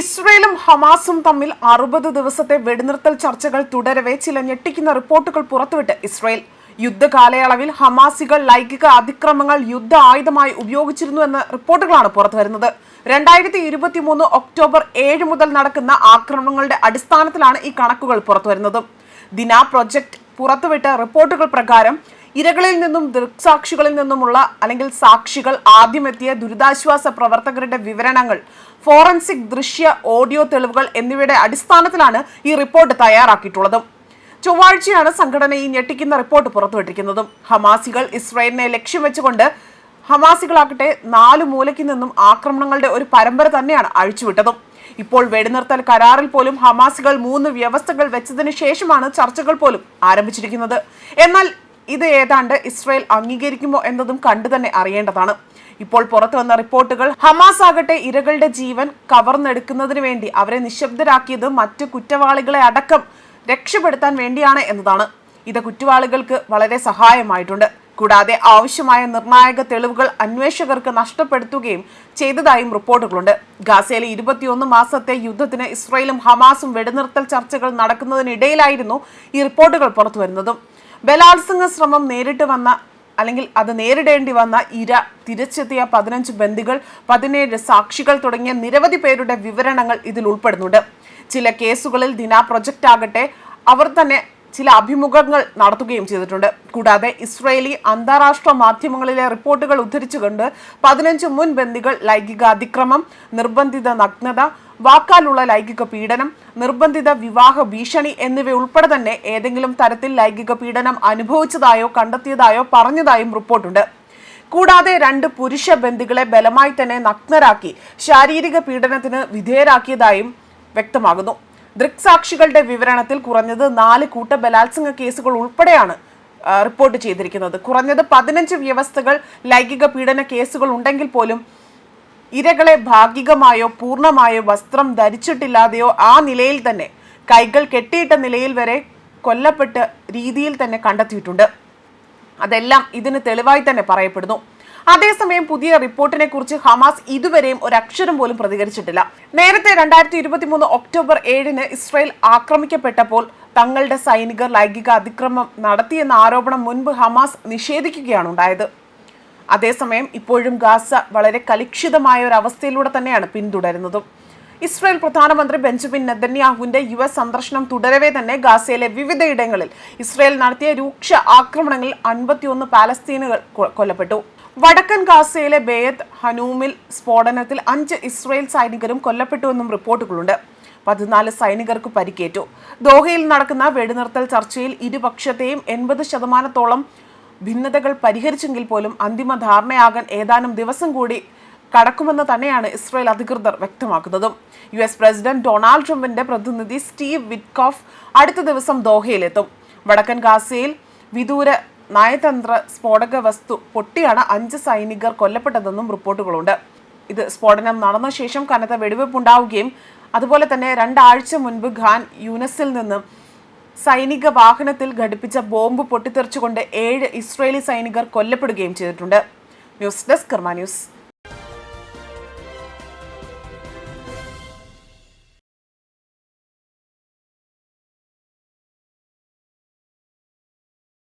ഇസ്രയേലും ഹമാസും തമ്മിൽ അറുപത് ദിവസത്തെ വെടിനിർത്തൽ ചർച്ചകൾ തുടരവെ ചില ഞെട്ടിക്കുന്ന റിപ്പോർട്ടുകൾ പുറത്തുവിട്ട് ഇസ്രയേൽ. യുദ്ധകാലയളവിൽ ഹമാസികൾ ലൈംഗിക അതിക്രമങ്ങൾ യുദ്ധ ആയുധമായി ഉപയോഗിച്ചിരുന്നു എന്ന റിപ്പോർട്ടുകളാണ് പുറത്തുവരുന്നത്. രണ്ടായിരത്തി ഇരുപത്തി മൂന്ന് ഒക്ടോബർ ഏഴ് മുതൽ നടക്കുന്ന ആക്രമണങ്ങളുടെ അടിസ്ഥാനത്തിലാണ് ഈ കണക്കുകൾ പുറത്തുവരുന്നത്. ദിന പ്രൊജക്ട് പുറത്തുവിട്ട റിപ്പോർട്ടുകൾ പ്രകാരം ഇരകളിൽ നിന്നും ദൃക്സാക്ഷികളിൽ നിന്നുമുള്ള അല്ലെങ്കിൽ സാക്ഷികൾ ആദ്യമെത്തിയ ദുരിതാശ്വാസ പ്രവർത്തകരുടെ വിവരണങ്ങൾ ഫോറൻസിക് ദൃശ്യ ഓഡിയോ തെളിവുകൾ എന്നിവയുടെ അടിസ്ഥാനത്തിലാണ് ഈ റിപ്പോർട്ട് തയ്യാറാക്കിയിട്ടുള്ളത്. ചൊവ്വാഴ്ചയാണ് സംഘടന ഈ ഞെട്ടിക്കുന്ന റിപ്പോർട്ട് പുറത്തുവിട്ടിരിക്കുന്നതും. ഹമാസികൾ ഇസ്രയേലിനെ ലക്ഷ്യം വെച്ചുകൊണ്ട് ഹമാസികളാകട്ടെ നാലു മൂലയ്ക്ക് നിന്നും ആക്രമണങ്ങളുടെ ഒരു പരമ്പര തന്നെയാണ് അഴിച്ചുവിട്ടതും. ഇപ്പോൾ വെടിനിർത്തൽ കരാറിൽ പോലും ഹമാസികൾ മൂന്ന് വ്യവസ്ഥകൾ വെച്ചതിന് ശേഷമാണ് ചർച്ചകൾ പോലും ആരംഭിച്ചിരിക്കുന്നത്. എന്നാൽ ഇത് ഏതാണ്ട് ഇസ്രായേൽ അംഗീകരിക്കുമോ എന്നതും കണ്ടു തന്നെ അറിയേണ്ടതാണ്. ഇപ്പോൾ പുറത്തു വന്ന റിപ്പോർട്ടുകൾ ഹമാസ് ആകട്ടെ ഇരകളുടെ ജീവൻ കവർന്നെടുക്കുന്നതിന് വേണ്ടി അവരെ നിശബ്ദരാക്കിയത് മറ്റു കുറ്റവാളികളെ അടക്കം രക്ഷപ്പെടുത്താൻ വേണ്ടിയാണ് എന്നതാണ്. ഇത് കുറ്റവാളികൾക്ക് വളരെ സഹായമായിട്ടുണ്ട്. കൂടാതെ ആവശ്യമായ നിർണായക തെളിവുകൾ അന്വേഷകർക്ക് നഷ്ടപ്പെടുത്തുകയും ചെയ്തതായും റിപ്പോർട്ടുകളുണ്ട്. ഗാസയിലെ ഇരുപത്തിയൊന്ന് മാസത്തെ യുദ്ധത്തിന് ഇസ്രയേലും ഹമാസും വെടിനിർത്തൽ ചർച്ചകൾ നടക്കുന്നതിനിടയിലായിരുന്നു ഈ റിപ്പോർട്ടുകൾ പുറത്തുവരുന്നതും. ബലാത്സംഗ ശ്രമം നേരിട്ട് വന്ന അല്ലെങ്കിൽ അത് നേരിടേണ്ടി വന്ന ഇര തിരിച്ചെത്തിയ പതിനഞ്ച് ബന്ദികൾ പതിനേഴ് സാക്ഷികൾ തുടങ്ങിയ നിരവധി പേരുടെ വിവരണങ്ങൾ ഇതിൽ ഉൾപ്പെടുന്നുണ്ട്. ചില കേസുകളിൽ ദിന പ്രൊജക്റ്റ് ആകട്ടെ അവർ തന്നെ ചില അഭിമുഖങ്ങൾ നടത്തുകയും ചെയ്തിട്ടുണ്ട്. കൂടാതെ ഇസ്രയേലി അന്താരാഷ്ട്ര മാധ്യമങ്ങളിലെ റിപ്പോർട്ടുകൾ ഉദ്ധരിച്ചുകൊണ്ട് പതിനഞ്ച് മുൻ ബന്ദികൾ ലൈംഗിക അതിക്രമം നിർബന്ധിത നഗ്നത വാക്കാലുള്ള ലൈംഗിക പീഡനം നിർബന്ധിത വിവാഹ ഭീഷണി എന്നിവ ഉൾപ്പെടെ തന്നെ ഏതെങ്കിലും തരത്തിൽ ലൈംഗിക പീഡനം അനുഭവിച്ചതായോ കണ്ടെത്തിയതായോ പറഞ്ഞതായും റിപ്പോർട്ടുണ്ട്. കൂടാതെ രണ്ട് പുരുഷ ബന്ദികളെ ബലമായി തന്നെ നഗ്നരാക്കി ശാരീരിക പീഡനത്തിന് വിധേയരാക്കിയതായും വ്യക്തമാകുന്നു. ദൃക്സാക്ഷികളുടെ വിവരണത്തിൽ കുറഞ്ഞത് നാല് കൂട്ട ബലാത്സംഗ കേസുകൾ ഉൾപ്പെടെയാണ് റിപ്പോർട്ട് ചെയ്തിരിക്കുന്നത്. കുറഞ്ഞത് പതിനഞ്ച് വ്യവസ്ഥകൾ ലൈംഗിക പീഡന കേസുകൾ ഉണ്ടെങ്കിൽ പോലും ഇരകളെ ഭാഗികമായോ പൂർണമായോ വസ്ത്രം ധരിച്ചിട്ടില്ലാതെയോ ആ നിലയിൽ തന്നെ കൈകൾ കെട്ടിയിട്ട നിലയിൽ വരെ കൊല്ലപ്പെട്ട രീതിയിൽ തന്നെ കണ്ടെത്തിയിട്ടുണ്ട്. അതെല്ലാം ഇതിന് തെളിവായി തന്നെ പറയപ്പെടുന്നു. അതേസമയം പുതിയ റിപ്പോർട്ടിനെ കുറിച്ച് ഹമാസ് ഇതുവരെയും ഒരു അക്ഷരം പോലും പ്രതികരിച്ചിട്ടില്ല. നേരത്തെ രണ്ടായിരത്തി ഇരുപത്തി മൂന്ന് ഒക്ടോബർ ഏഴിന് ഇസ്രായേൽ ആക്രമിക്കപ്പെട്ടപ്പോൾ തങ്ങളുടെ സൈനികർ ലൈംഗിക അതിക്രമം നടത്തിയെന്ന ആരോപണം മുൻപ് ഹമാസ് നിഷേധിക്കുകയാണ് ഉണ്ടായത്. അതേസമയം ഇപ്പോഴും ഗാസ വളരെ കലിക്ഷിതമായ ഒരു അവസ്ഥയിലൂടെ തന്നെയാണ് പിന്തുടരുന്നതും. ഇസ്രായേൽ പ്രധാനമന്ത്രി ബെഞ്ചമിൻ നെതന്യാഹുവിന്റെ യു എസ് സന്ദർശനം തുടരവേ തന്നെ ഗാസയിലെ വിവിധയിടങ്ങളിൽ ഇസ്രായേൽ നടത്തിയ രൂക്ഷ ആക്രമണങ്ങളിൽ അൻപത്തിയൊന്ന് പാലസ്തീനുകൾ കൊല്ലപ്പെട്ടു. വടക്കൻ ഗാസയിലെ ബേയത് ഹനൂമിൽ സ്ഫോടനത്തിൽ അഞ്ച് ഇസ്രായേൽ സൈനികരും കൊല്ലപ്പെട്ടുവെന്നും റിപ്പോർട്ടുകളുണ്ട്. പതിനാല് സൈനികർക്ക് പരിക്കേറ്റു. ദോഹയിൽ നടക്കുന്ന വെടിനിർത്തൽ ചർച്ചയിൽ ഇരുപക്ഷത്തെയും എൺപത് ശതമാനത്തോളം ഭിന്നതകൾ പരിഹരിച്ചെങ്കിൽ പോലും അന്തിമ ധാരണയാകാൻ ഏതാനും ദിവസം കൂടി കടക്കുമെന്ന് തന്നെയാണ് ഇസ്രായേൽ അധികൃതർ വ്യക്തമാക്കുന്നതും. യു എസ് പ്രസിഡന്റ് ഡൊണാൾഡ് ട്രംപിന്റെ പ്രതിനിധി സ്റ്റീവ് വിറ്റ്കോഫ് അടുത്ത ദിവസം ദോഹയിലെത്തും. വടക്കൻ ഗാസയിൽ വിദൂര നയതന്ത്ര സ്ഫോടക വസ്തു പൊട്ടിയാണ് അഞ്ച് സൈനികർ കൊല്ലപ്പെട്ടതെന്നും റിപ്പോർട്ടുകളുണ്ട്. ഇത് സ്ഫോടനം നടന്ന ശേഷം കനത്ത വെടിവെപ്പ് ഉണ്ടാവുകയും അതുപോലെ തന്നെ രണ്ടാഴ്ച മുൻപ് ഖാൻ യുനസിൽ നിന്ന് സൈനിക വാഹനത്തിൽ ഘടിപ്പിച്ച ബോംബ് പൊട്ടിത്തെറിച്ചുകൊണ്ട് ഏഴ് ഇസ്രയേലി സൈനികർ കൊല്ലപ്പെടുകയും ചെയ്തിട്ടുണ്ട്. News desk Karma news.